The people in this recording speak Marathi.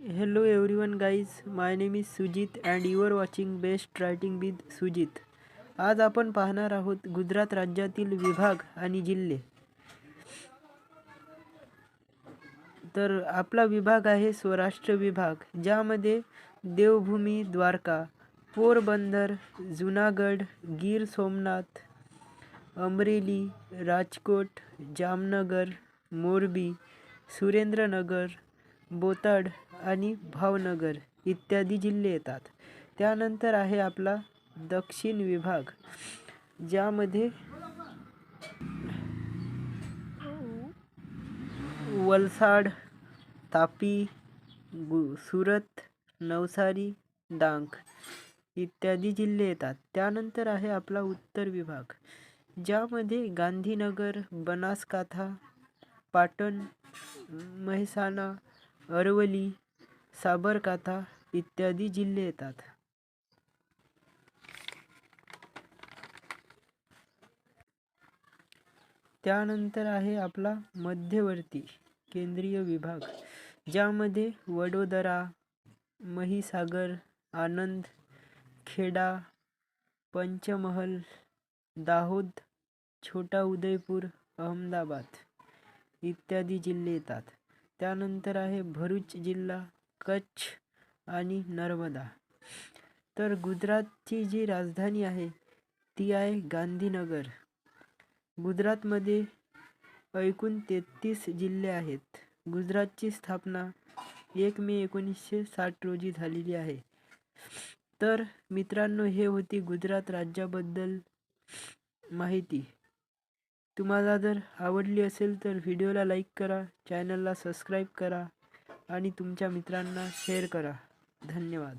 Hello everyone guys, my name is Sujit and you are watching Best Writing with Sujit. आज आपण पाहणार आहोत गुजरात राज्यातील विभाग आणि जिल्हे तर आपला विभाग आहे स्वराष्ट्र विभाग ज्यामध्ये देवभूमी द्वारका पोरबंदर जुनागड गीर सोमनाथ अमरेली राजकोट जामनगर मोरबी सुरेंद्रनगर बोताड आणि भावनगर इत्यादी जिल्हे येतात. त्यानंतर आहे आपला दक्षिण विभाग ज्यामध्ये वलसाड तापी गु सुरत नवसारी डांग इत्यादी जिल्हे येतात. त्यानंतर आहे आपला उत्तर विभाग ज्यामध्ये गांधीनगर बनासकाथा पाटण मेहसाणा अरवली साबरकाथा इत्यादी जिल्हे येतात. त्यानंतर आहे आपला मध्यवर्ती केंद्रीय विभाग ज्यामध्ये वडोदरा महिसागर आनंद खेडा पंचमहल दाहोद छोटा उदयपूर अहमदाबाद इत्यादी जिल्हे येतात. त्यानंतर आहे भरूच जिल्हा कच्छ आणि नर्मदा. तर गुजरातची जी राजधानी आहे ती आहे गांधीनगर. गुजरातमध्ये एकूण तेहतीस जिल्हे आहेत. गुजरातची स्थापना एक मे एकोणीसशे साठ रोजी झालेली आहे. तर मित्रांनो हे होती गुजरात राज्याबद्दल माहिती. तुम्हाला जर आवडली असेल तर व्हिडिओला लाईक करा चॅनलला सबस्क्राईब करा. आणि तुमच्या मित्रांना शेअर करा. धन्यवाद.